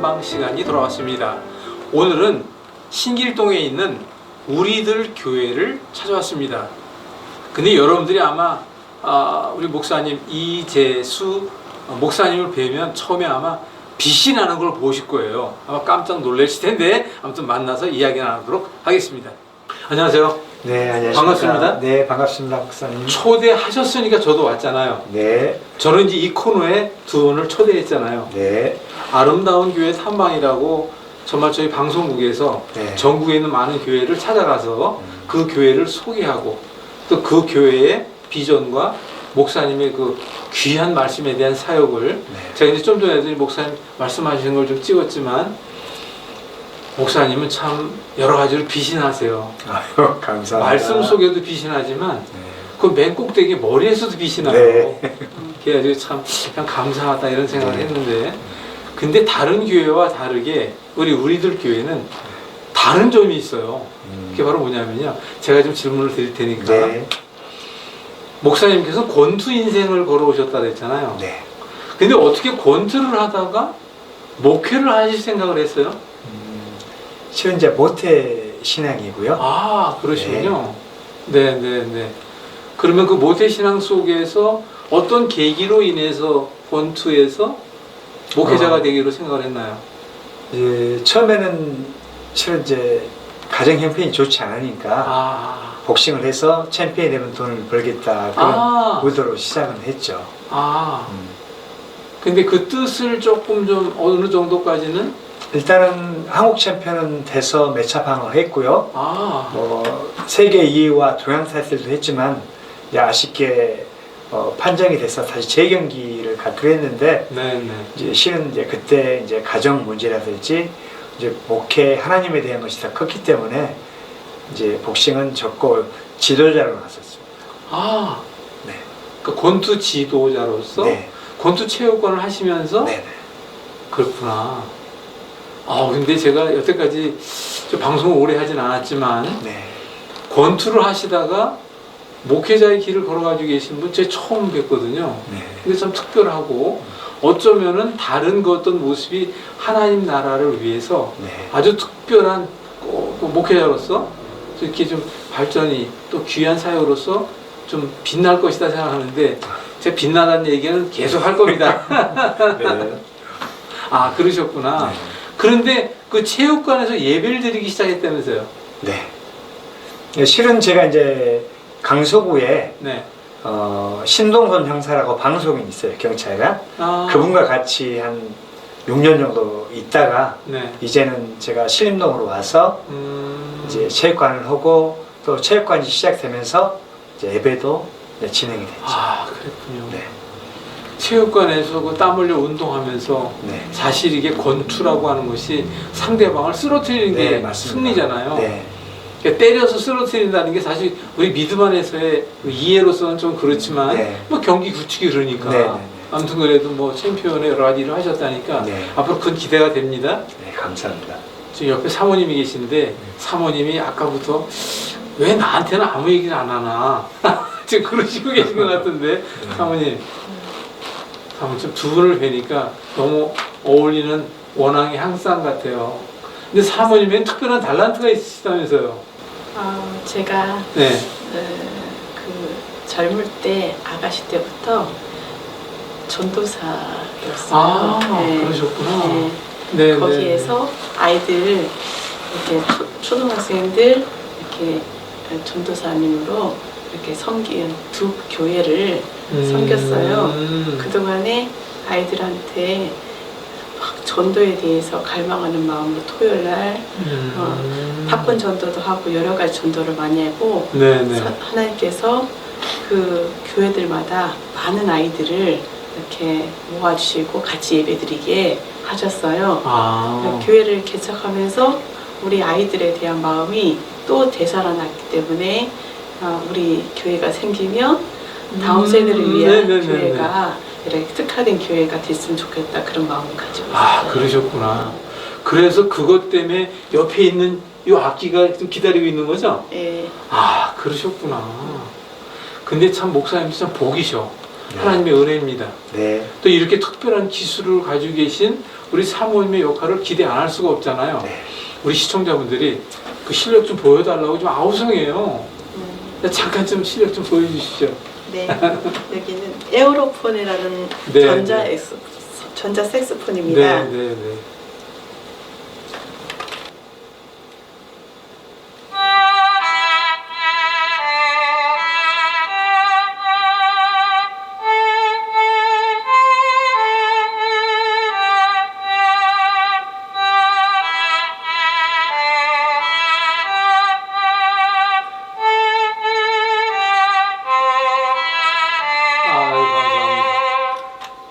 탐방 시간이 돌아왔습니다. 오늘은 신길동에 있는 우리들 교회를 찾아왔습니다. 근데 여러분들이 아마 아, 우리 목사님 이재수 목사님을 뵈면 처음에 아마 빛이 나는 걸 보실 거예요. 아마 깜짝 놀라실 텐데 아무튼 만나서 이야기 나누도록 하겠습니다. 안녕하세요. 네, 안녕하십니까. 반갑습니다. 네, 반갑습니다, 목사님. 초대하셨으니까 저도 왔잖아요. 네, 저는 이제 이 코너에 두 분을 초대했잖아요. 네, 아름다운 교회 탐방이라고 정말 저희 방송국에서 네. 전국에 있는 많은 교회를 찾아가서 음. 그 교회를 소개하고 또 그 교회의 비전과 목사님의 그 귀한 말씀에 대한 사역을 네. 제가 이제 좀 전에도 목사님 말씀하신 걸좀 찍었지만 목사님은 참 여러 가지로 비신하세요. 아유, 감사합니다. 말씀 속에도 비신하지만 네. 그맨 꼭대기 머리에서도 빛이 나요. 네. 그래가지고 참 그냥 감사하다 이런 생각을 네. 했는데 근데 다른 교회와 다르게 우리 우리들 교회는 다른 점이 있어요. 음. 그게 바로 뭐냐면요. 제가 좀 질문을 드릴 테니까 네, 목사님께서 권투 인생을 걸어오셨다 그랬잖아요. 네. 근데 어떻게 권투를 하다가 목회를 하실 생각을 했어요? 이제 모태 신앙이고요. 아 그러시군요. 네, 네, 네. 그러면 그 모태 신앙 속에서 어떤 계기로 인해서 권투에서 목회자가 어. 되기로 생각을 했나요? 이제 처음에는 실은 이제 가정 형편이 좋지 않으니까 아, 복싱을 해서 챔피언이 되면 돈을 벌겠다 그런 아, 의도로 시작은 했죠. 아. 음. 근데 그 뜻을 조금 좀 어느 정도까지는 일단은 한국 챔피언은 돼서 몇차 방을 했고요. 아, 뭐 세계 2위와 동양 타이틀도 했지만 이제 아쉽게 어, 판정이 돼서 다시 재경기를 갖기로 했는데 네, 네. 이제 실은 이제 그때 이제 가정 문제라든지 이제 목회 하나님에 대한 것이 다 컸기 때문에 이제 복싱은 접고 지도자로 나섰습니다. 아, 네. 그 권투 지도자로서 네. 권투 체육관을 하시면서 네. 네. 그렇구나. 아, 근데 제가 여태까지 저 방송을 오래 하진 않았지만 네. 권투를 하시다가 목회자의 길을 걸어가지고 계신 분 제가 처음 뵀거든요. 네. 근데 참 특별하고 어쩌면은 다른 그 어떤 모습이 하나님 나라를 위해서 네. 아주 특별한 어, 그 목회자로서 이렇게 좀 발전이 또 귀한 사역으로서 좀 빛날 것이다 생각하는데 제가 빛나다는 얘기는 계속 할 겁니다. 네. 아 그러셨구나. 그런데 그 체육관에서 예배를 드리기 시작했다면서요? 네. 네. 실은 제가 이제 강서구에 네. 어, 신동선 형사라고 방송인 있어요 경찰가 아, 그분과 같이 한 6년 정도 있다가 네. 이제는 제가 신림동으로 와서 음, 이제 체육관을 하고 또 체육관이 시작되면서 이제 예배도 네, 진행이 됐죠. 아 그랬군요. 네, 체육관에서 그 땀 흘려 운동하면서 네, 사실 이게 권투라고 하는 것이 상대방을 쓰러뜨리는 게 네, 맞습니다. 승리잖아요. 네, 그러니까 때려서 쓰러뜨린다는 게 사실 우리 믿음 안에서의 그 이해로서는 좀 그렇지만 네. 뭐 경기 규칙이 그러니까 네, 네, 네. 아무튼 그래도 뭐 챔피언의 여러 가지 일을 하셨다니까 네. 앞으로 큰 기대가 됩니다. 네, 감사합니다. 지금 옆에 사모님이 계신데 네. 사모님이 아까부터 왜 나한테는 아무 얘기를 안 하나 지금 그러시고 계신 것 같은데 네. 사모님 사모님 두 분을 뵈니까 너무 어울리는 원앙의 향상 같아요. 근데 사모님엔 특별한 달란트가 있으시다면서요? 어, 제가 네. 어, 그 젊을 때 아가씨 때부터 전도사였어요. 아 네. 그러셨구나. 네. 네. 거기에서 아이들 이렇게 초, 초등학생들 이렇게 전도사님으로 이렇게 섬긴 두 교회를 음, 섬겼어요. 음, 그동안에 아이들한테 막 전도에 대해서 갈망하는 마음으로 토요일 날 음. 팝콘 전도도 하고 여러 가지 전도를 많이 하고 네네. 사- 하나님께서 그 교회들마다 많은 아이들을 이렇게 모아주시고 같이 예배드리게 하셨어요. 아. 교회를 개척하면서 우리 아이들에 대한 마음이 또 되살아났기 때문에 아, 우리 교회가 생기면 다음 세대를 위한 음, 네네네네. 교회가 이렇게 특화된 교회가 됐으면 좋겠다 그런 마음을 가지고 있어요. 아 그러셨구나. 그래서 그것 때문에 옆에 있는 이 악기가 좀 기다리고 있는 거죠? 예, 아 그러셨구나. 근데 참 목사님 참 복이셔. 네. 하나님의 은혜입니다. 네, 또 이렇게 특별한 기술을 가지고 계신 우리 사모님의 역할을 기대 안 할 수가 없잖아요. 네. 우리 시청자분들이 그 실력 좀 보여달라고 좀 아우성해요. 음, 잠깐 좀 실력 좀 보여주시죠. 네, 여기는 에어로폰이라는 네, 전자 네. 엑스, 전자 색스폰입니다. 네, 네, 네.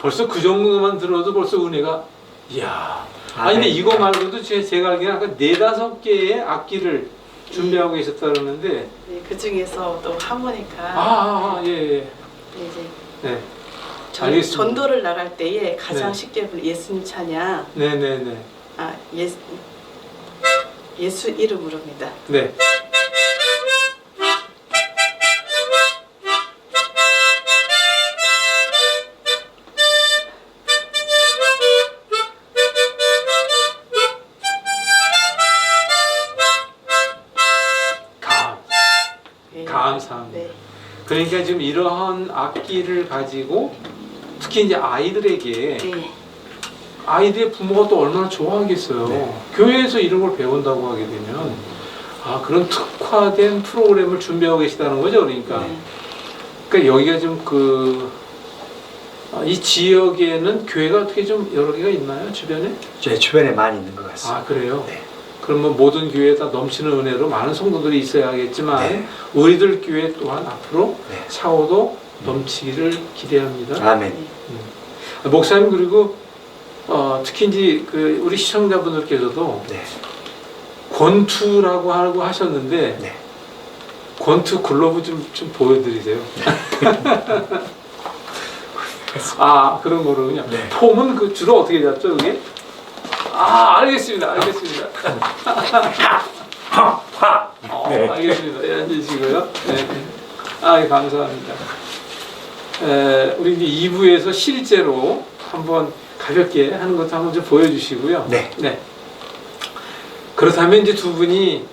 벌써 그 정도만 들어도 벌써 은혜가 이야. 아니 근데 네. 이거 말고도 제, 제가 알기로는 아까 네다섯 개의 악기를 준비하고 계셨다 그러는데 네, 그 중에서 또 하모니카 아, 아, 아, 예, 예. 이제 네. 전, 알겠습니다. 전도를 나갈 때에 가장 네. 쉽게 부르는 예수님 찬양, 네, 네, 네. 아 예수 예수 이름으로입니다. 네. 그러니까 지금 이러한 악기를 가지고 특히 이제 아이들에게 네. 아이들의 부모가 또 얼마나 좋아하겠어요. 네. 교회에서 이런 걸 배운다고 하게 되면 아 그런 특화된 프로그램을 준비하고 계시다는 거죠. 그러니까 네. 그러니까 여기가 좀 그 이 지역에는 교회가 어떻게 좀 여러 개가 있나요 주변에? 제 주변에 많이 있는 것 같습니다. 아 그래요. 네. 그러면 모든 교회에 다 넘치는 은혜로 많은 성도들이 있어야겠지만 네. 우리들 교회 또한 앞으로 네. 차오도 넘치기를 기대합니다. 아멘. 네. 목사님 그리고 어, 특히 이제 그 우리 시청자분들께서도 네. 권투라고 하고 하셨는데 네. 권투 글러브 좀, 좀 보여드리세요. 아 그런 거로군요. 네. 폼은 그 주로 어떻게 잡죠 그게? 아 알겠습니다. 알겠습니다. 어, 네. 알겠습니다. 예, 앉으시고요. 네. 아 예, 감사합니다. 에, 우리 이제 2부에서 실제로 한번 가볍게 하는 것도 한번 좀 보여주시고요. 네. 그렇다면 이제 두 분이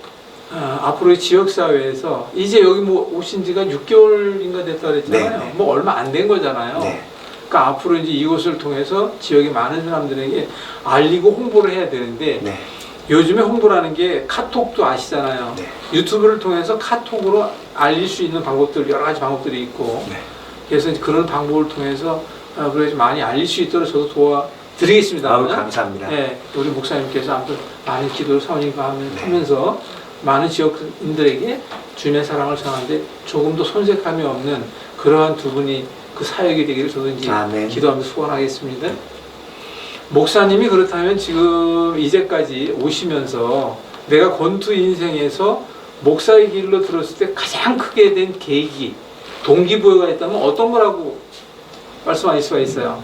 어, 앞으로 지역 사회에서 이제 여기 뭐 오신 지가 6개월인가 됐다 그랬잖아요. 네, 네. 뭐 얼마 안 된 거잖아요. 네. 그러니까 앞으로 이제 이곳을 통해서 지역의 많은 사람들에게 알리고 홍보를 해야 되는데 네. 요즘에 홍보라는 게 카톡도 아시잖아요. 네. 유튜브를 통해서 카톡으로 알릴 수 있는 방법들 여러 가지 방법들이 있고 네. 그래서 그런 방법을 통해서 어, 그래서 많이 알릴 수 있도록 저도 도와드리겠습니다. 아우 감사합니다. 네, 우리 목사님께서 아무튼 많은 기도를 사모님과 네. 하면서 많은 지역인들에게 주님의 사랑을 전하는데 조금 더 손색함이 없는 그러한 두 분이 그 사역이 되기를 저도 이제 아멘. 기도하면서 소원하겠습니다. 목사님이 그렇다면 지금 이제까지 오시면서 내가 권투 인생에서 목사의 길로 들었을 때 가장 크게 된 계기, 동기부여가 있다면 어떤 거라고 말씀하실 수가 있어요?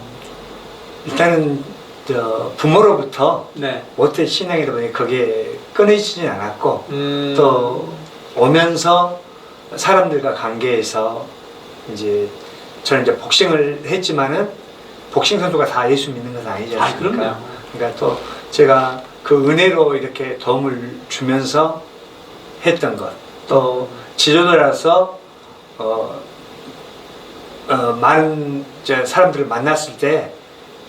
일단은 저 부모로부터 네. 모태 신앙이다 보니 거기에 끊이지는 않았고 음, 또 오면서 사람들과 관계에서 이제 저는 이제 복싱을 했지만은 복싱 선수가 다 예수 믿는 건 아니지 아, 않습니까? 그럼요. 그러니까 또 제가 그 은혜로 이렇게 도움을 주면서 했던 것, 또 지도자라서 어, 어, 많은 이제 사람들을 만났을 때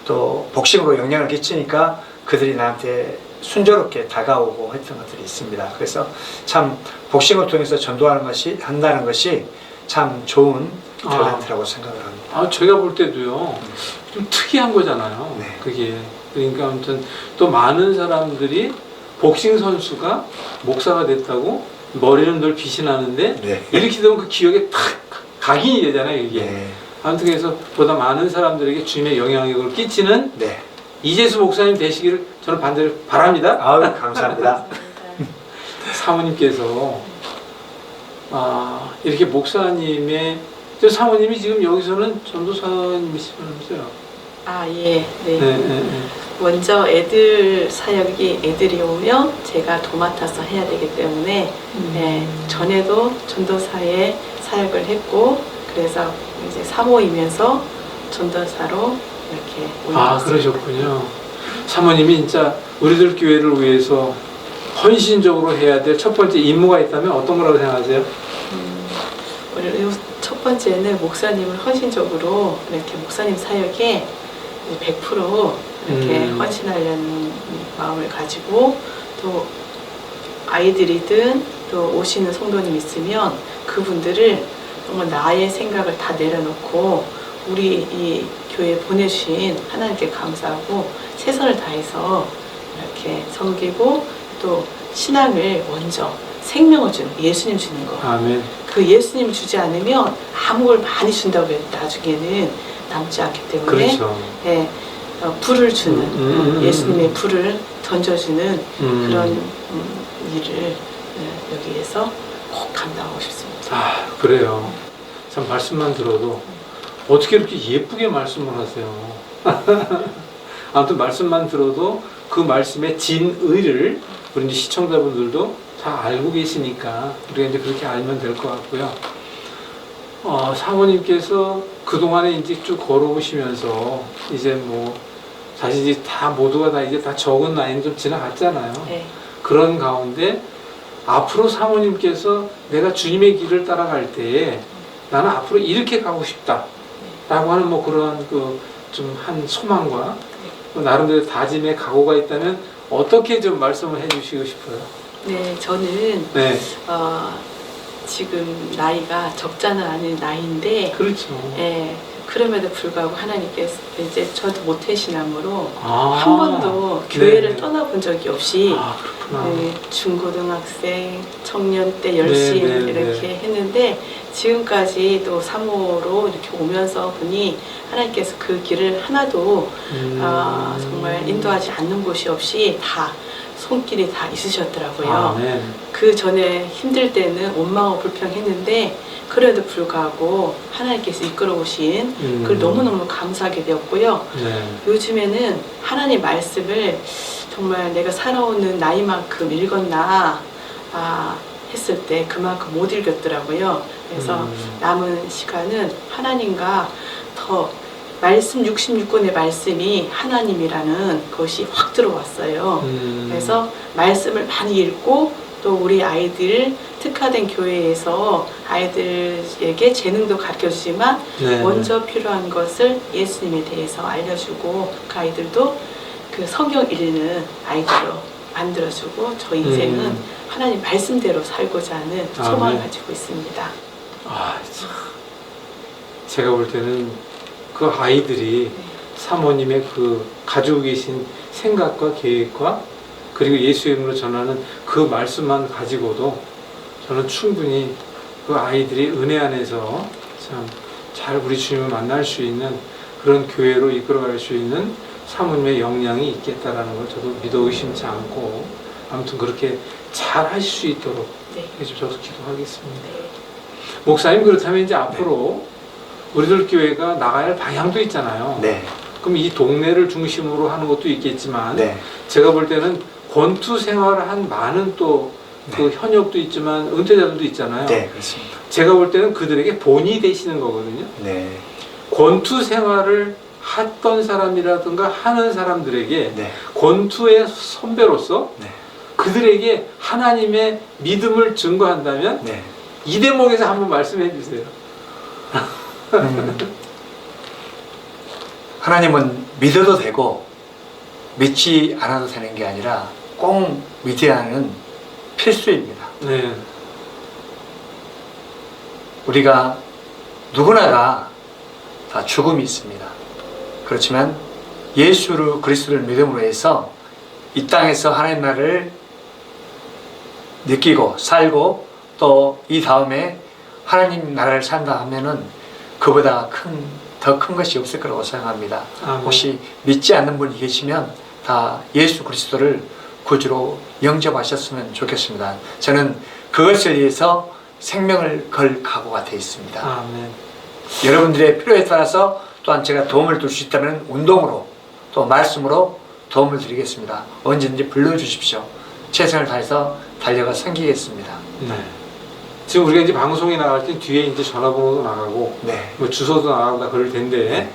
또 복싱으로 영향을 끼치니까 그들이 나한테 순조롭게 다가오고 했던 것들이 있습니다. 그래서 참 복싱을 통해서 전도하는 것이 한다는 것이 참 좋은 아. 탤런트라고 생각을 합니다. 아, 제가 볼 때도요, 좀 특이한 거잖아요. 네. 그게. 그러니까 아무튼 또 많은 사람들이 복싱 선수가 목사가 됐다고 머리는 늘 빛이 나는데 네. 이렇게 되면 그 기억에 탁 각인이 되잖아요, 이게. 네. 아무튼 그래서 보다 많은 사람들에게 주님의 영향력을 끼치는 네. 이재수 목사님 되시기를 저는 반대로 바랍니다. 아우 감사합니다. 사모님께서 아, 이렇게 목사님의 저 사모님이 지금 여기서는 전도사님이시면서요. 아 예, 네. 네, 네, 네. 먼저 애들 사역이 애들이 오면 제가 도맡아서 해야 되기 때문에 네, 전에도 전도사에 사역을 했고 그래서 이제 사모이면서 전도사로 이렇게 아 올라왔습니다. 그러셨군요. 사모님이 진짜 우리들 교회를 위해서 헌신적으로 해야 될 첫 번째 임무가 있다면 어떤 거라고 생각하세요? 음, 첫 번째는 목사님을 헌신적으로 이렇게 목사님 사역에 100% 이렇게 음. 헌신하려는 마음을 가지고 또 아이들이든 또 오시는 성도님 있으면 그분들을 정말 나의 생각을 다 내려놓고 우리 이 교회에 보내주신 하나님께 감사하고 최선을 다해서 이렇게 섬기고 또 신앙을 먼저 생명을 주는 예수님 주는 거 아멘. 그 예수님 주지 않으면 아무 걸 많이 준다고 해도 나중에는 남지 않기 때문에 그렇죠. 예, 어, 불을 주는 음, 음, 음, 예수님의 불을 던져주는 음. 그런 음, 일을 예, 여기에서 꼭 감당하고 싶습니다. 아 그래요. 참 말씀만 들어도 어떻게 이렇게 예쁘게 말씀을 하세요. 아무튼 말씀만 들어도 그 말씀의 진의를 우리 시청자분들도 다 알고 계시니까 우리가 이제 그렇게 알면 될 것 같고요. 어, 사모님께서 그동안에 이제 쭉 걸어오시면서 이제 뭐 사실 이제 다 모두가 다 이제 다 적은 나이는 좀 지나갔잖아요. 네. 그런 가운데 앞으로 사모님께서 내가 주님의 길을 따라갈 때에 나는 앞으로 이렇게 가고 싶다 라고 하는 뭐 그런 그 좀 한 소망과 뭐 나름대로 다짐의 각오가 있다면 어떻게 좀 말씀을 해 주시고 싶어요? 네, 저는 네, 어, 지금 나이가 적잖은 않은 나이인데 그렇죠. 예, 그럼에도 불구하고 하나님께서 이제 저도 모태신앙으로 아, 한 번도 교회를 네. 떠나본 적이 없이 아, 그렇구나. 네, 중고등학생, 청년 때 열심히 네, 네, 이렇게 했는데 지금까지 또 사모로 이렇게 오면서 보니 하나님께서 그 길을 하나도 음. 아, 정말 인도하지 않는 곳이 없이 다 손길이 다 있으셨더라고요. 아멘. 그 전에 힘들 때는 원망하고 불평했는데 그래도 불구하고 하나님께서 이끌어 오신 음. 그걸 너무너무 감사하게 되었고요. 네. 요즘에는 하나님 말씀을 정말 내가 살아오는 나이만큼 읽었나 아, 했을 때 그만큼 못 읽었더라고요. 그래서 음. 남은 시간은 하나님과 더 말씀 66권의 말씀이 하나님이라는 것이 확 들어왔어요. 음. 그래서 말씀을 많이 읽고 또 우리 아이들 특화된 교회에서 아이들에게 재능도 가르쳐 주지만 네. 먼저 필요한 것을 예수님에 대해서 알려주고 그 아이들도 그 성경 읽는 아이들로 만들어주고 저 인생은 음. 하나님 말씀대로 살고자 하는 소망을 아멘. 가지고 있습니다. 아, 참. 제가 볼 때는 그 아이들이 사모님의 그 가지고 계신 생각과 계획과 그리고 예수의 이름으로 전하는 그 말씀만 가지고도 저는 충분히 그 아이들이 은혜 안에서 참 잘 우리 주님을 만날 수 있는 그런 교회로 이끌어갈 수 있는 사모님의 역량이 있겠다라는 걸 저도 믿어 의심치 않고 아무튼 그렇게 잘 하실 수 있도록 네. 저도 기도하겠습니다. 네. 목사님 그렇다면 이제 앞으로 우리들 교회가 나가야 할 방향도 있잖아요. 네, 그럼 이 동네를 중심으로 하는 것도 있겠지만 네, 제가 볼 때는 권투 생활을 한 많은 또 그 현역도 있지만 은퇴자들도 있잖아요. 네, 그렇습니다. 제가 볼 때는 그들에게 본이 되시는 거거든요. 네, 권투 생활을 했던 사람이라든가 하는 사람들에게 네, 권투의 선배로서 네, 그들에게 하나님의 믿음을 증거한다면 네. 이 대목에서 한번 말씀해 주세요. 음, 하나님은 믿어도 되고 믿지 않아도 되는 게 아니라 꼭 믿어야 하는 필수입니다. 네. 우리가 누구나가 다 죽음이 있습니다. 그렇지만 예수를 그리스도를 믿음으로 해서 이 땅에서 하나님 나라를 느끼고 살고 또 이 다음에 하나님 나라를 산다 하면은 그보다 큰 더 큰 것이 없을 거라고 생각합니다. 아멘. 혹시 믿지 않는 분이 계시면 다 예수 그리스도를 구주로 영접하셨으면 좋겠습니다. 저는 그것을 위해서 생명을 걸 각오가 되어 있습니다. 아멘. 여러분들의 필요에 따라서 또한 제가 도움을 줄 수 있다면 운동으로 또 말씀으로 도움을 드리겠습니다. 언제든지 불러주십시오. 최선을 다해서 달려가 섬기겠습니다. 네. 지금 우리가 이제 방송에 나갈 때 뒤에 이제 전화번호도 나가고 네. 뭐 주소도 나가고 다 그럴 텐데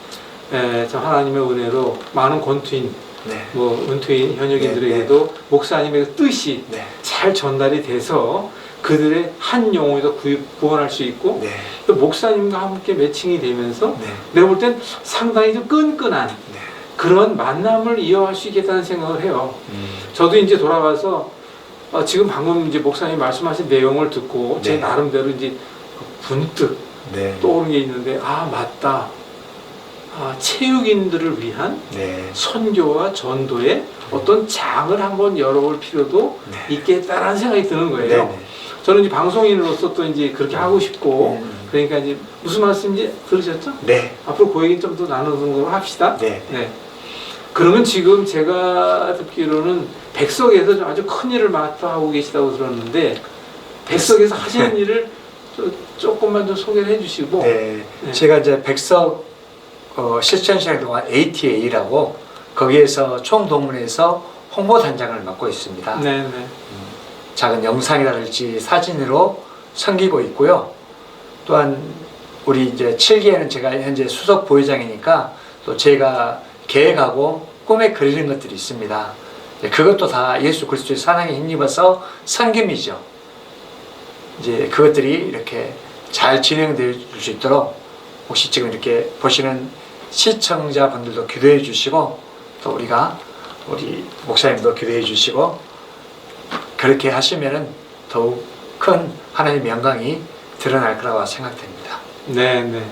에, 참 하나님의 은혜로 많은 권투인 네. 뭐 은퇴인 현역인들에게도 목사님의 뜻이 네. 잘 전달이 돼서 그들의 한 영혼에도 구입, 구원할 수 있고 네. 또 목사님과 함께 매칭이 되면서 네. 내가 볼 땐 상당히 좀 끈끈한 네. 그런 만남을 이어갈 수 있겠다는 생각을 해요. 음. 저도 이제 돌아가서 어, 지금 방금 이제 목사님 말씀하신 내용을 듣고 제 네. 나름대로 이제 분뜩 네. 떠오른 게 있는데 아 맞다. 아, 체육인들을 위한 네. 선교와 전도의 어떤 장을 한번 열어볼 필요도 네. 있겠다라는 생각이 드는 거예요. 네. 저는 이제 방송인으로서 또 이제 그렇게 하고 싶고 음. 그러니까 이제 무슨 말씀인지 들으셨죠? 네. 앞으로 그 얘기 좀 더 나누는 걸로 합시다. 네. 네. 그러면 지금 제가 듣기로는 백석에서 좀 아주 큰 일을 맡아 하고 계시다고 들었는데 백석에서 하시는 일을 좀 조금만 좀 소개를 해주시고 네. 네. 제가 이제 백석 어, 실천 시간 동안 ATA라고 거기에서 총동문회에서 홍보단장을 맡고 있습니다. 네, 네. 작은 영상이라든지 사진으로 섬기고 있고요. 또한 우리 이제 7기에는 제가 현재 수석 부회장이니까 또 제가 계획하고 꿈에 그리는 것들이 있습니다. 이제 그것도 다 예수 그리스도의 사랑에 힘입어서 섬김이죠. 이제 그것들이 이렇게 잘 진행될 수 있도록 혹시 지금 이렇게 보시는 시청자분들도 기도해 주시고 또 우리가 우리 목사님도 기도해 주시고 그렇게 하시면은 더욱 큰 하나님의 영광이 드러날 거라고 생각됩니다. 네, 네.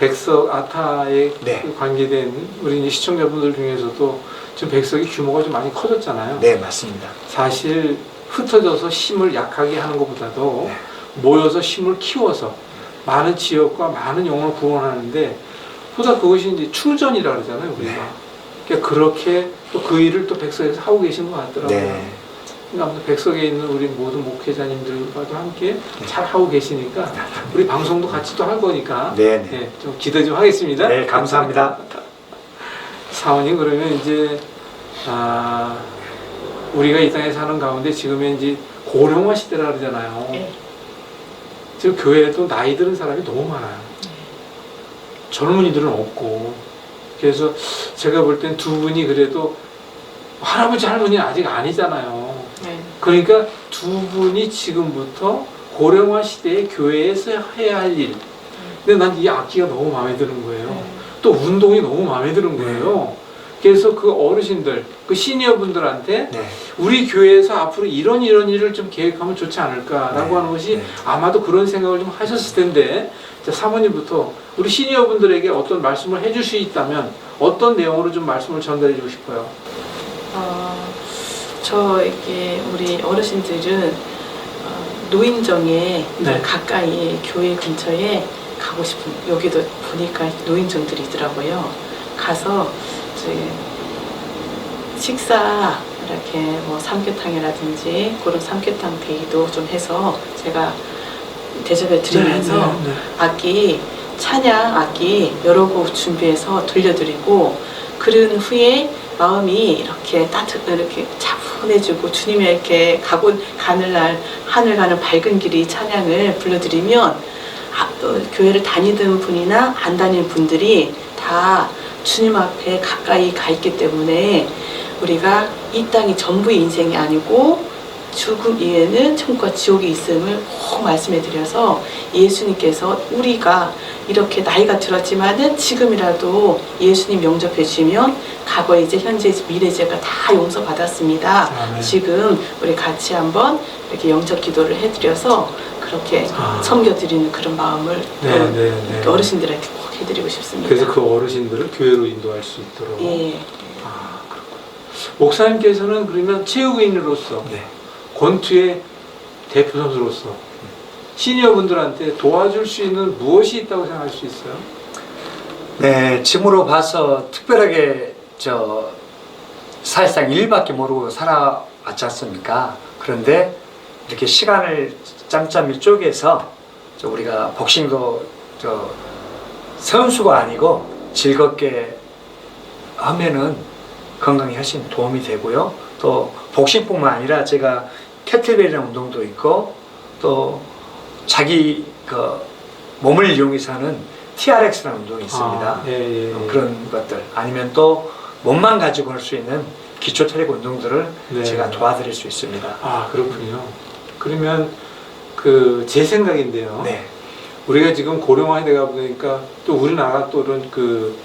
백석 아타에 네. 관계된 우리 시청자분들 중에서도 지금 백석이 규모가 좀 많이 커졌잖아요. 네, 맞습니다. 사실 흩어져서 힘을 약하게 하는 것보다도 네. 모여서 힘을 키워서 많은 지역과 많은 영혼을 구원하는데 보다 그것이 이제 출전이라 그러잖아요 우리가 네. 그러니까 그렇게 또 그 일을 또 백석에서 하고 계신 것 같더라고요 네. 아무튼 백석에 있는 우리 모든 목회자님들과도 함께 네. 잘 하고 계시니까 우리 방송도 같이 또 할 거니까 네, 네. 네, 좀 기대 좀 하겠습니다 네, 감사합니다. 사원님 그러면 이제 아 우리가 이 땅에 사는 가운데 지금은 이제 고령화 시대라 그러잖아요. 네. 지금 교회에도 나이 드는 사람이 너무 많아요. 젊은이들은 없고 그래서 제가 볼 땐 두 분이 그래도 할아버지 할머니는 아직 아니잖아요. 네. 그러니까 두 분이 지금부터 고령화 시대에 교회에서 해야 할 일. 근데 난 이 악기가 너무 마음에 드는 거예요. 네. 또 운동이 너무 마음에 드는 거예요. 그래서 그 어르신들, 그 시니어 분들한테 네. 우리 교회에서 앞으로 이런 이런 일을 좀 계획하면 좋지 않을까라고 네. 하는 것이 네. 아마도 그런 생각을 좀 하셨을 텐데 자, 사모님부터 우리 시니어 분들에게 어떤 말씀을 해줄 수 있다면 어떤 내용으로 좀 말씀을 전달해 주고 싶어요. 어, 저에게 우리 어르신들은 어, 노인정에 네. 가까이 교회 근처에 가고 싶은 여기도 보니까 노인정들이 있더라고요. 가서 이제 식사 이렇게 뭐 삼계탕이라든지 그런 삼계탕 데이도 좀 해서 제가 대접해 드리면서 네, 네, 악기 찬양 악기 여러 곡 준비해서 들려드리고 그런 후에 마음이 이렇게 따뜻 이렇게 차분 주님이 이렇게 가고 가는 날 하늘 가는 밝은 길이 찬양을 불러드리면 아, 어, 교회를 다니던 분이나 안 다니는 분들이 다 주님 앞에 가까이 가 있기 때문에 우리가 이 땅이 전부의 인생이 아니고 죽음 이후에는 천국과 지옥이 있음을 꼭 말씀해 드려서 예수님께서 우리가 이렇게 나이가 들었지만은 지금이라도 예수님 영접해 주시면 과거 이제 현재 미래 제가 다 용서 받았습니다. 아멘. 지금 우리 같이 한번 이렇게 영접 기도를 해드려서 그렇게 아. 섬겨드리는 그런 마음을 네, 어, 네, 네. 어르신들한테 꼭 해드리고 싶습니다. 그래서 그 어르신들을 교회로 인도할 수 있도록. 예. 아, 그렇군. 목사님께서는 그러면 체육인으로서 네. 권투의 대표 선수로서 시니어 분들한테 도와줄 수 있는 무엇이 있다고 생각할 수 있어요? 네, 짐으로 봐서 특별하게 저 사실상 일밖에 모르고 살아왔지 않습니까? 그런데 이렇게 시간을 짬짬이 쪼개서 저 우리가 복싱도 저 선수가 아니고 즐겁게 하면은 건강에 훨씬 도움이 되고요. 또 복싱뿐만 아니라 제가 캐틀벨이라는 운동도 있고 또 자기 그 몸을 이용해서 하는 TRX라는 운동이 있습니다. 아, 예, 예, 예. 어, 그런 것들 아니면 또 몸만 가지고 할 수 있는 기초 체력 운동들을 네. 제가 도와드릴 수 있습니다. 아 그렇군요. 그러면 그 제 생각인데요. 네, 우리가 지금 고령화 되다 보니까 또 우리나라 또 이런 그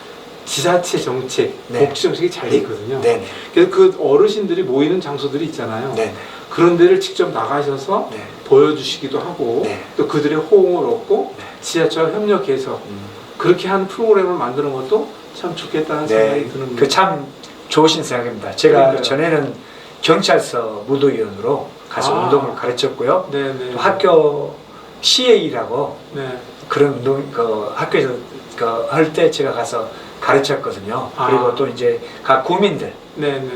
지자체 정책, 네. 복지 정책이 잘 돼 있거든요. 네, 네, 그래서 그 어르신들이 모이는 장소들이 있잖아요. 네, 그런 데를 직접 나가셔서 네, 보여주시기도 하고 네. 또 그들의 호응을 얻고 네. 지자체와 협력해서 음. 그렇게 한 프로그램을 만드는 것도 참 좋겠다는 생각이 네, 드는 그 참 좋으신 생각입니다. 제가 그러니까요. 전에는 경찰서 무도위원으로 가서 아. 운동을 가르쳤고요. 네 네 또 학교 CA라고 네. 그런 운동 그 학교에서 그 할 때 제가 가서 가르쳤거든요. 아. 그리고 또 이제 각 구민들 네네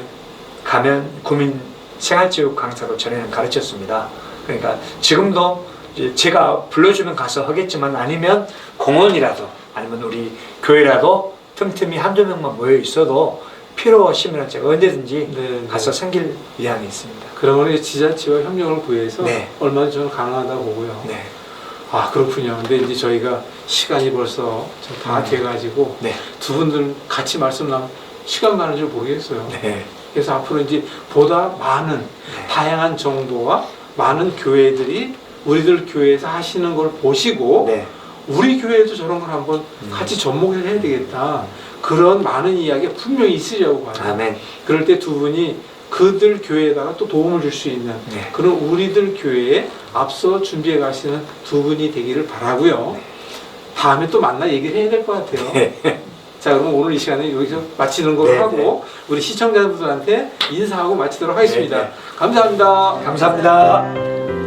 가면 구민 생활체육 강사로 전에는 가르쳤습니다. 그러니까 지금도 제가 불러주면 가서 하겠지만 아니면 공원이라도 아니면 우리 교회라도 틈틈이 한두 명만 모여 있어도 필요하시면 제가 언제든지 네, 가서 네. 섬길 의향이 있습니다. 그러면 지자체와 협력을 구해서 네. 얼마나 저는 가능하다고 보고요. 네, 아 그렇군요. 근데 이제 저희가 시간이 벌써 좀다 음. 돼가지고 네, 두 분들 같이 말씀 나면 시간 가는 줄 모르겠어요. 네, 그래서 앞으로 이제 보다 많은 네. 다양한 정보와 많은 교회들이 우리들 교회에서 하시는 걸 보시고 네, 우리 교회도 저런 걸 한번 음. 같이 접목을 해야 되겠다. 그런 많은 이야기가 분명히 있으려고 봐요. 아멘. 그럴 때 두 분이 그들 교회에다가 또 도움을 줄 수 있는 네. 그런 우리들 교회에 앞서 준비해 가시는 두 분이 되기를 바라고요. 다음에 또 만나 얘기를 해야 될 것 같아요. 네. 자, 그럼 오늘 이 시간에 여기서 마치는 걸로 네, 하고 우리 시청자분들한테 인사하고 마치도록 하겠습니다. 네, 네. 감사합니다. 감사합니다.